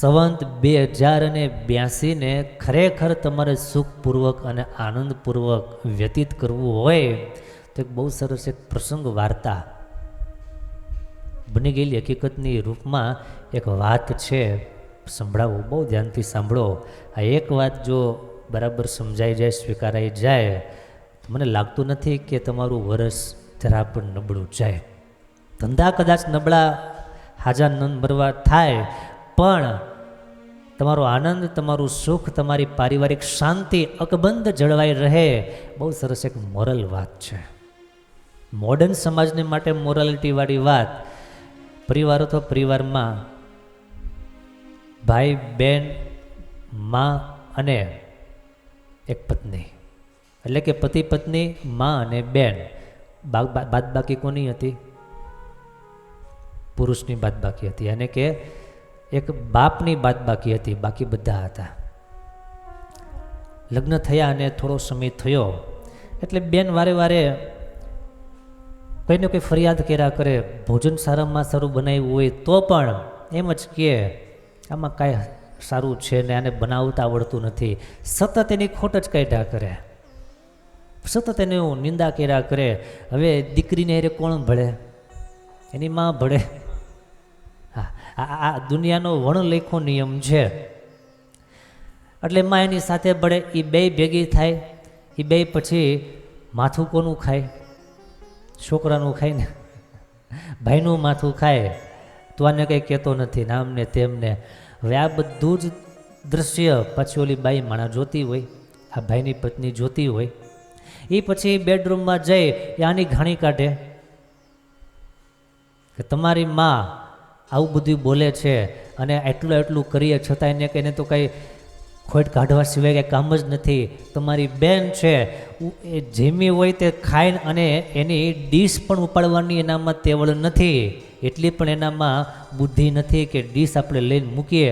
સંવંત બે હજાર અને બ્યાસીને ખરેખર તમારે સુખપૂર્વક અને આનંદપૂર્વક વ્યતીત કરવું હોય, તો એક બહુ સરસ એક પ્રસંગ વાર્તા બની ગયેલી હકીકતની રૂપમાં એક વાત છે. સંભળાવો, બહુ ધ્યાનથી સાંભળો. આ એક વાત જો બરાબર સમજાઈ જાય, સ્વીકારાઈ જાય, મને લાગતું નથી કે તમારું વરસ જરા પણ નબળું જાય. ધંધા કદાચ નબળા, હાજા નંદ ભરવા થાય પણ તમારો આનંદ, તમારું સુખ, તમારી પારિવારિક શાંતિ અકબંધ જળવાઈ રહે, બહુ સરસ એક મોરલ વાત છે. મોડર્ન સમાજને માટે મોરાલિટીવાળી વાત, પરિવારો તો પરિવારમાં ભાઈ, બેન, મા અને એક પત્ની. એટલે કે પતિ, પત્ની, મા અને બેન. બાદ બાકી કોની હતી? પુરુષની બાદ બાકી હતી. અને કે એક બાપની બાદ બાકી હતી, બાકી બધા હતા. લગ્ન થયા અને થોડો સમય થયો, એટલે બેન વારે વારે કંઈને કંઈ ફરિયાદ કર્યા કરે, ભોજન સારામાં સારું બનાવ્યું હોય તો પણ એમ જ કે, આમાં કાંઈ સારું છે ને આને બનાવતા આવડતું નથી. સતત એની ખોટ જ કાઢ્યા કરે. સતત એને નિંદા કર્યા કરે, હવે દીકરીને એ કોણ ભળે? એની માં ભળે? આ દુનિયાનો વણલેખો નિયમ છે. એટલે માં એની સાથે ભળે એ બે ભેગી થાય એ બે પછી માથું કોનું ખાય? છોકરાનું ખાય ને? ભાઈનું માથું ખાય? તો આને કંઈ કહેતો નથી નામને તેમને હવે આ બધું જ દૃશ્ય પછી ઓલી બાઈ માણા જોતી હોય, આ ભાઈની પત્ની જોતી હોય. એ પછી બેડરૂમમાં જઈ, એ આની ઘાણી કાઢે કે તમારી માં આવું બધું બોલે છે અને એટલું એટલું કરીએ છતાં એને કંઈને તો કંઈ ખોટ કાઢવા સિવાય કંઈ કામ જ નથી. તમારી બેન છે એ જેમી હોય તે ખાઈને અને એની ડીશ પણ ઉપાડવાની એનામાં તેવડ નથી. એટલી પણ એનામાં બુદ્ધિ નથી કે ડીશ આપણે લઈને મૂકીએ.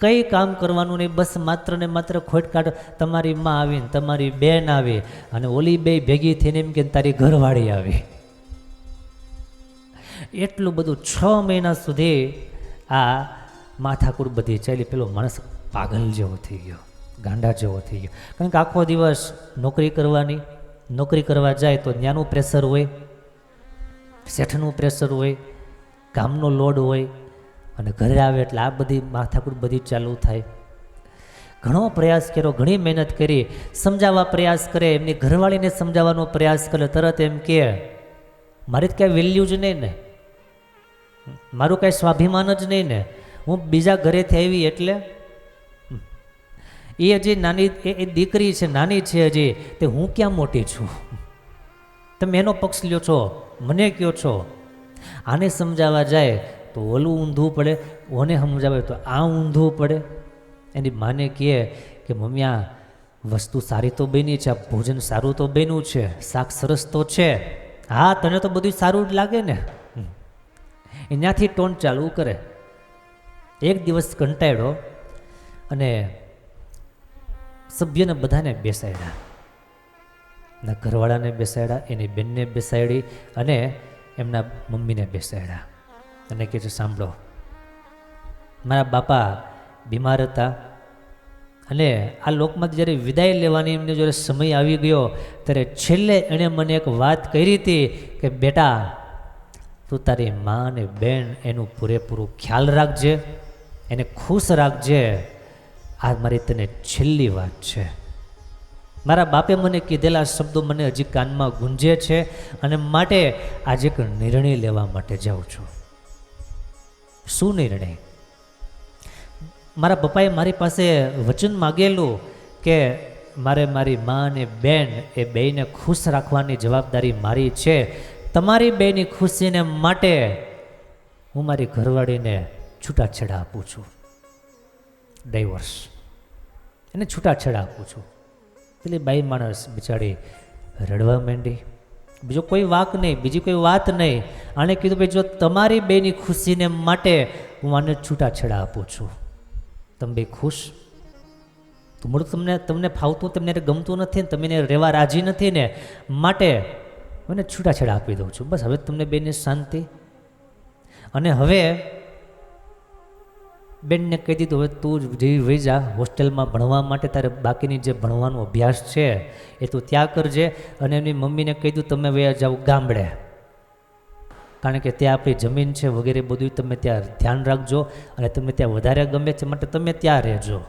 કંઈ કામ કરવાનું નહીં, બસ માત્ર ને માત્ર ખોટ કાઢ, તમારી માં આવીને તમારી બેન આવી અને ઓલી બે ભેગી થઈને એમ કે તારી ઘરવાળી આવી. એટલું બધું છ મહિના સુધી આ માથાકૂટ બધી ચાલી પેલો માણસ પાગલ જેવો થઈ ગયો, ગાંડા જેવો થઈ ગયો. કારણ કે આખો દિવસ નોકરી કરવાની, નોકરી કરવા જાય તો ત્યાંનું પ્રેશર હોય, શેઠનું પ્રેશર હોય, કામનો લોડ હોય, અને ઘરે આવે એટલે આ બધી માથાકૂટ બધી ચાલુ થાય. ઘણો પ્રયાસ કર્યો, ઘણી મહેનત કરી, સમજાવવા પ્રયાસ કરે, એમની ઘરવાળીને સમજાવવાનો પ્રયાસ કરે, તરત એમ કે, મારી તો ક્યાંય વેલ્યુ જ નહીં ને. મારું કાંઈ સ્વાભિમાન જ નહીં ને. હું બીજા ઘરેથી આવી એટલે એ હજી નાની, એ દીકરી છે, નાની છે હજી, તે હું ક્યાં મોટી છું? તમે એનો પક્ષ લ્યો છો, મને કયો છો? આને સમજાવવા જાય તો ઓલું ઊંધું પડે, ઓને સમજાવે તો આ ઊંધું પડે. એની માને કહે કે મમ્મી, આ વસ્તુ સારી તો બની છે, આ ભોજન સારું તો બન્યું છે, શાક સરસ તો છે. હા, તને તો બધું સારું જ લાગે ને. એનાથી ટોન ચાલુ કરે. એક દિવસ કંટાળ્યો અને સભ્યને બધાને બેસાડ્યા. એના ઘરવાળાને બેસાડ્યા, એની બેનને બેસાડી અને એમના મમ્મીને બેસાડ્યા. અને કહે છે સાંભળો, મારા બાપા બીમાર હતા અને આ લોકમાં જ્યારે વિદાય લેવાની એમને જ્યારે સમય આવી ગયો, ત્યારે છેલ્લે એણે મને એક વાત કરી હતી કે, બેટા તું તારી મા અને બેન એનું પૂરેપૂરું ખ્યાલ રાખજે, એને ખુશ રાખજે. આ મારી તને છેલ્લી વાત છે. મારા બાપે મને કીધેલા શબ્દો મને હજી કાનમાં ગુંજે છે અને માટે આજે એક નિર્ણય લેવા માટે જાઉં છું. શું નિર્ણય? મારા પપ્પાએ મારી પાસે વચન માગેલું કે મારે મારી મા અને બેન એ બેયને ખુશ રાખવાની જવાબદારી મારી છે. તમારી બેની ખુશીને માટે હું મારી ઘરવાળીને છૂટાછેડા આપું છું. ડાઈવર્સ એને છૂટાછેડા આપું છું. પેલી બાઈ માણસ બિચારી રડવા માંડી. બીજો કોઈ વાક નહીં, બીજી કોઈ વાત નહીં. આણે કીધું ભાઈ જો તમારી બેની ખુશીને માટે હું આને છૂટાછેડા આપું છું. તમે બે ખુશ? તમારું તમને તમને ફાવતું, તમને ગમતું નથી ને તમે રહેવા રાજી નથી ને, માટે મને છૂટાછેડા આપી દઉં છું. બસ હવે તમને બેને શાંતિ. અને હવે બેનને કહી દીધું, હવે તું જેવી વહી જા, હોસ્ટેલમાં ભણવા માટે તારે બાકીની જે ભણવાનો અભ્યાસ છે એ તું ત્યાં કરજે. અને એમની મમ્મીને કહી દીધું, તમે વયા જાઓ ગામડે. કારણ કે ત્યાં આપણી જમીન છે વગેરે બધું તમે ત્યાં ધ્યાન રાખજો અને તમને ત્યાં વધારે ગમે છે માટે તમે ત્યાં રહેજો.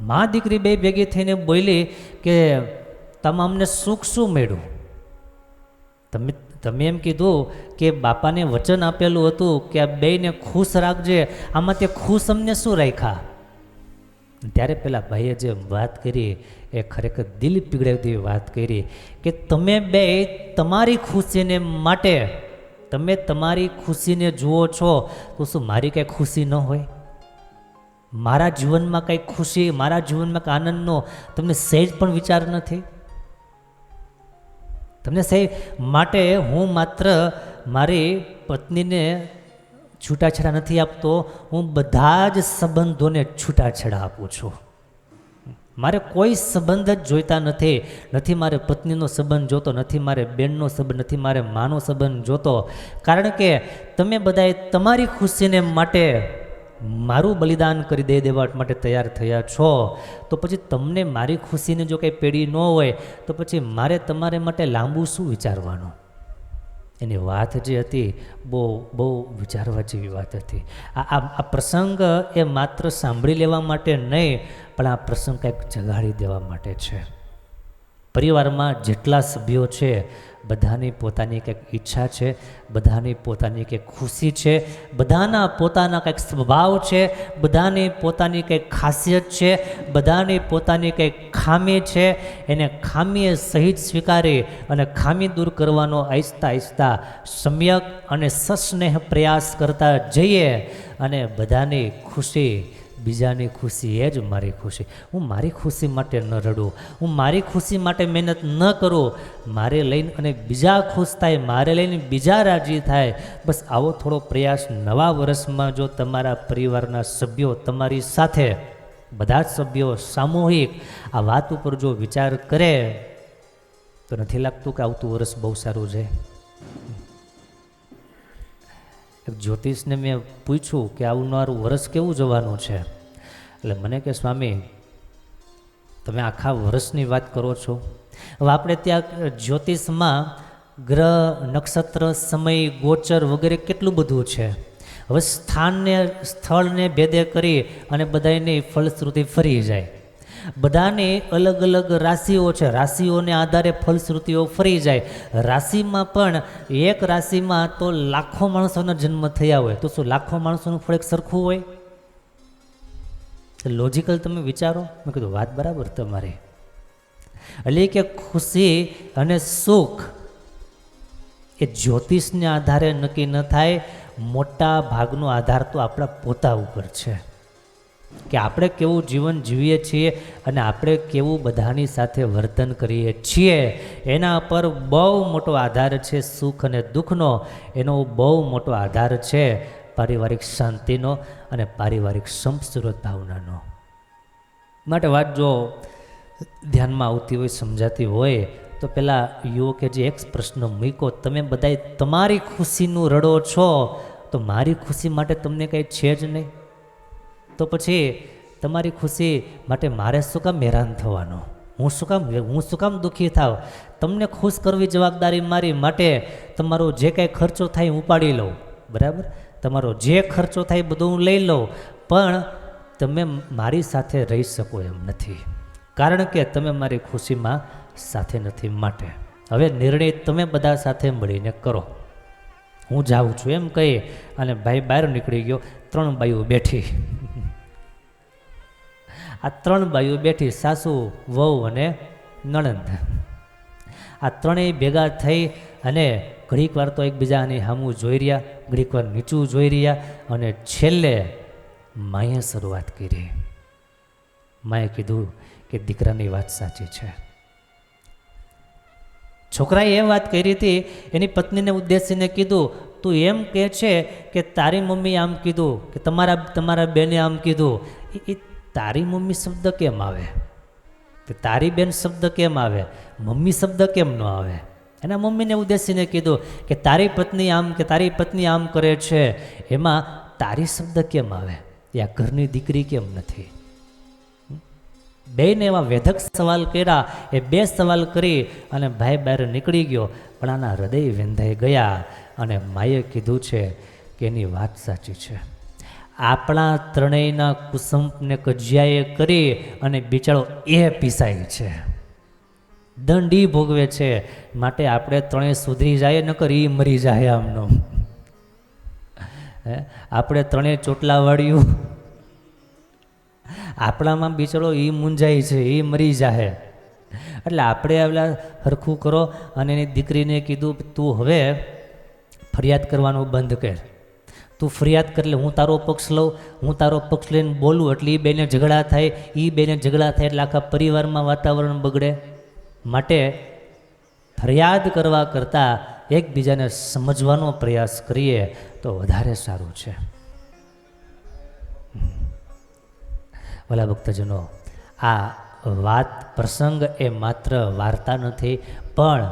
મા દીકરી બે ભેગી થઈને બોલી કે તમામને સુખ શું મળ્યું તમે તમે એમ કીધું કે બાપાને વચન આપેલું હતું કે આ બેને ખુશ રાખજે, આમાં તે ખુશ અમને શું રાખ્યા? ત્યારે પેલા ભાઈએ જે વાત કરી, એ ખરેખર દિલ પીગળાવતી વાત કરી કે તમે બે તમારી ખુશીને માટે, તમે તમારી ખુશીને જુઓ છો, તો શું મારી કાંઈ ખુશી ન હોય? મારા જીવનમાં કંઈ ખુશી, મારા જીવનમાં કંઈ આનંદનો તમને સહેજ પણ વિચાર નથી? તમને સહી માટે હું માત્ર મારી પત્નીને છૂટાછેડા નથી આપતો, હું બધા જ સંબંધોને છૂટાછેડા આપું છું. મારે કોઈ સંબંધ જ જોઈતા નથી નથી મારે પત્નીનો સંબંધ જોતો, નથી મારે બેનનો સંબંધ, નથી મારે માનો સંબંધ જોતો. કારણ કે તમે બધાએ તમારી ખુશીને માટે મારું બલિદાન કરી દે દેવા માટે તૈયાર થયા છો, તો પછી તમને મારી ખુશીને જો કંઈ પેઢી ન હોય, તો પછી મારે તમારે માટે લાંબુ શું વિચારવાનું? એની વાત જે હતી, બહુ બહુ વિચારવા જેવી વાત હતી. આ આ પ્રસંગ એ માત્ર સાંભળી લેવા માટે નહીં, પણ આ પ્રસંગ કંઈક જગાડી દેવા માટે છે. પરિવારમાં જેટલા સભ્યો છે, બધાની પોતાની કંઈક ઈચ્છા છે, બધાની પોતાની કંઈક ખુશી છે, બધાના પોતાના કંઈક સ્વભાવ છે, બધાની પોતાની કંઈક ખાસિયત છે, બધાની પોતાની કંઈક ખામી છે, એને ખામીએ સહિત સ્વીકારી અને ખામી દૂર કરવાનો આહિસ્તા આહિસ્તા સમ્યક અને સસ્નેહ પ્રયાસ કરતા જઈએ અને બધાની ખુશી બીજાની ખુશી, એ જ મારી ખુશી. હું મારી ખુશી માટે ન રડું. હું મારી ખુશી માટે મહેનત ન કરું. મારે લઈને અને બીજા ખુશ થાય, મારે લઈને બીજા રાજી થાય. બસ આવો થોડો પ્રયાસ નવા વર્ષમાં જો તમારા પરિવારના સભ્યો તમારી સાથે, બધા જ સભ્યો સામૂહિક, આ વાત ઉપર જો વિચાર કરે, તો નથી લાગતું કે આવતું વર્ષ બહુ સારું છે જ્યોતિષને મેં પૂછ્યું કે આવનારું વર્ષ કેવું જવાનું છે? એટલે મને કે, સ્વામી, તમે આખા વર્ષની વાત કરો છો. હવે આપણે ત્યાં જ્યોતિષમાં ગ્રહ, નક્ષત્ર, સમય, ગોચર વગેરે કેટલું બધું છે? હવે સ્થાનને, સ્થળને ભેદે કરી અને બધાની ફલશ્રુતિ ફરી જાય. બધાની અલગ અલગ રાશિઓ છે. રાશિઓને આધારે ફલશ્રુતિઓ ફરી જાય. રાશિમાં પણ એક રાશિમાં તો લાખો માણસોના જન્મ થયા હોય. તો શું લાખો માણસોનું ફળ એક સરખું હોય? લોજિકલ તમે વિચારો. મેં કીધું, વાત બરાબર તમારી. એટલે કે ખુશી અને સુખ એ જ્યોતિષને આધારે નક્કી ન થાય. મોટા ભાગનો આધાર તો આપણા પોતા ઉપર છે. કે આપણે કેવું જીવન જીવીએ છીએ અને આપણે કેવું બધાની સાથે વર્તન કરીએ છીએ. એના પર બહુ મોટો આધાર છે સુખ અને દુઃખનો. એનો બહુ મોટો આધાર છે પારિવારિક શાંતિનો અને પારિવારિક સંસ્કૃત ભાવનાનો માટે વાત જો ધ્યાનમાં આવતી હોય, સમજાતી હોય, તો પેલા યુવકે જે એક પ્રશ્ન મૂક્યો, તમે બધાય તમારી ખુશીનું રડો છો, તો મારી ખુશી માટે તમને કંઈ છે જ નહીં? તો પછી તમારી ખુશી માટે મારે શું કામ હેરાન થવાનું? હું શું કામ હું શું કામ દુઃખી થાવ? તમને ખુશ કરવી જવાબદારી મારી માટે તમારો જે કાંઈ ખર્ચો થાય હું ઉપાડી લઉં. બરાબર? તમારો જે ખર્ચો થાય બધું હું લઈ લઉં. પણ તમે મારી સાથે રહી શકો એમ નથી. કારણ કે તમે મારી ખુશીમાં સાથે નથી માટે. હવે નિર્ણય તમે બધા સાથે મળીને કરો. હું જાઉં છું એમ કહી અને ભાઈ બહાર નીકળી ગયો. ત્રણ બાઈઓ બેઠી. આ ત્રણ બાયું બેઠી, સાસુ, વહુ અને નણંદ. આ ત્રણેય ભેગા થઈ અને ઘડીક વાર તો એકબીજાની હામું જોઈ રહ્યા, ઘડીક વાર નીચું જોઈ રહ્યા અને છેલ્લે માએ શરૂઆત કરી. માએ કીધું કે દીકરાની વાત સાચી છે. છોકરાએ એ વાત કરી હતી, એની પત્નીને ઉદ્દેશીને કીધું, તું એમ કહે છે કે તારી મમ્મી આમ કીધું, કે તમારા તમારા બેને આમ કીધું. એ- તારી મમ્મી શબ્દ કેમ આવે? કે તારી બેન શબ્દ કેમ આવે? મમ્મી શબ્દ કેમ ન આવે? એના મમ્મીને ઉદ્દેશીને કીધું કે તારી પત્ની આમ કે તારી પત્ની આમ કરે છે, એમાં તારી શબ્દ કેમ આવે? આ ઘરની દીકરી કેમ નથી? બેને એવા વેધક સવાલ કર્યા, એ બે સવાલ કરી અને ભાઈ બહાર નીકળી ગયો. પણ આના હૃદય વેંધાઈ ગયા અને માએ કીધું છે કે એની વાત સાચી છે. આપણા ત્રણેયના કુસુંપને કજિયાએ કરી અને બિચારો એ પીસાય છે. દંડી ભોગવે છે. માટે આપણે ત્રણેય સુધરી જાય નકર એ મરી જાય આમનો. આપણે ત્રણેય ચોટલા વાળ્યું. આપણામાં બિચારો એ મૂંઝાય છે એ મરી જાય એટલે આપણે આવેલા હરખું કરો અને એની દીકરીને કીધું, તું હવે ફરિયાદ કરવાનું બંધ કર. તું ફરિયાદ કર એટલે હું તારો પક્ષ લઉં, હું તારો પક્ષ લઈને બોલું એટલે એ બેને ઝઘડા થાય એ બેને ઝઘડા થાય એટલે આખા પરિવારમાં વાતાવરણ બગડે. માટે ફરિયાદ કરવા કરતાં એકબીજાને સમજવાનો પ્રયાસ કરીએ તો વધારે સારું છે. ભલા ભક્તજનો, આ વાત પ્રસંગ એ માત્ર વાર્તા નથી, પણ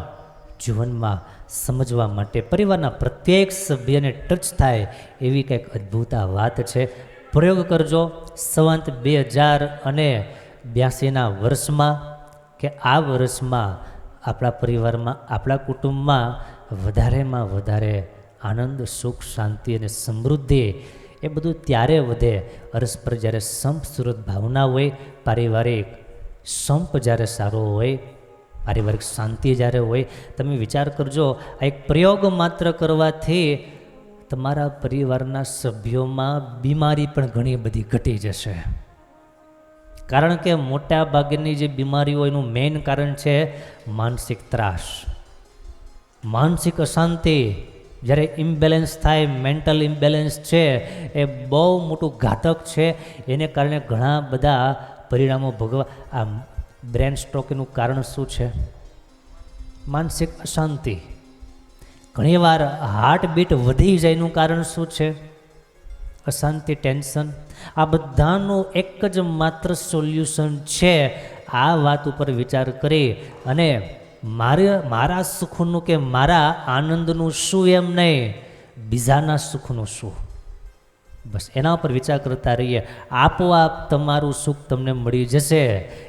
જીવનમાં સમજવા માટે, પરિવારના પ્રત્યેક સભ્યને ટચ થાય એવી કંઈક અદ્ભુત વાત છે. પ્રયોગ કરજો. સંવંત બે હજાર અને બ્યાસીના વર્ષમાં કે આ વર્ષમાં આપણા પરિવારમાં, આપણા કુટુંબમાં વધારેમાં વધારે આનંદ, સુખ, શાંતિ અને સમૃદ્ધિ એ બધું ત્યારે વધે. પરસ્પર જ્યારે સંપ, સુરત ભાવના હોય, પારિવારિક સંપ જ્યારે સારો હોય પારિવારિક શાંતિ જ્યારે હોય, તમે વિચાર કરજો, આ એક પ્રયોગ માત્ર કરવાથી તમારા પરિવારના સભ્યોમાં બીમારી પણ ઘણી બધી ઘટી જશે. કારણ કે મોટા ભાગની જે બીમારીઓ એનું મેઇન કારણ છે માનસિક ત્રાસ. માનસિક અશાંતિ, જ્યારે ઇમ્બેલેન્સ થાય મેન્ટલ ઇમ્બેલેન્સ છે, એ બહુ મોટું ઘાતક છે, એને કારણે ઘણા બધા પરિણામો ભોગવા આ બ્રેન સ્ટ્રોકનું કારણ શું છે? માનસિક અશાંતિ. ઘણીવાર હાર્ટબીટ વધી જાયનું કારણ શું છે? અશાંતિ, ટેન્શન. આ બધાનું એક જ માત્ર સોલ્યુશન છે. આ વાત ઉપર વિચાર કરી અને મારે, મારા સુખનું કે મારા આનંદનું શું એમ નહીં, બીજાના સુખનું શું? બસ એના ઉપર વિચાર કરતા રહીએ. આપોઆપ તમારું સુખ તમને મળી જશે.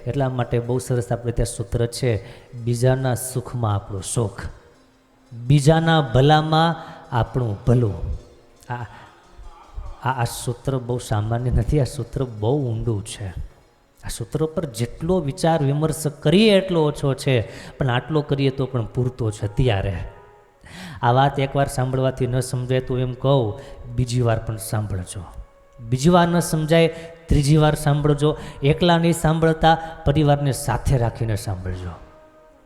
એટલા માટે બહુ સરસ આપણે ત્યાં સૂત્ર છે, બીજાના સુખમાં આપણું સુખ બીજાના ભલામાં આપણું ભલું. આ આ સૂત્ર બહુ સામાન્ય નથી. આ સૂત્ર બહુ ઊંડું છે. આ સૂત્ર પર જેટલો વિચાર વિમર્શ કરીએ એટલો ઓછો છે. પણ આટલો કરીએ તો પણ પૂરતો છે. અત્યારે આ વાત એકવાર સાંભળવાથી ન સમજાય તો એમ કહું, બીજી વાર પણ સાંભળજો. બીજી વાર ન સમજાય, ત્રીજી વાર સાંભળજો. એકલા નહીં સાંભળતા પરિવારને સાથે રાખીને સાંભળજો.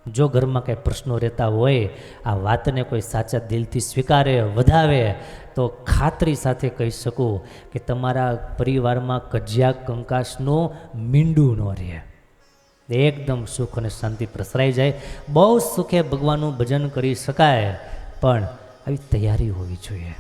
જો ઘરમાં કંઈ પ્રશ્નો રહેતા હોય, આ વાતને કોઈ સાચા દિલથી સ્વીકારે, વધાવે, તો ખાતરી સાથે કહી શકું કે તમારા પરિવારમાં કજિયા કંકાસનું મીંડું ન રહે. એકદમ સુખ અને શાંતિ પ્રસરાઈ જાય. બહુ સુખે ભગવાનનું ભજન કરી શકાય, પણ આવી તૈયારી હોવી જોઈએ.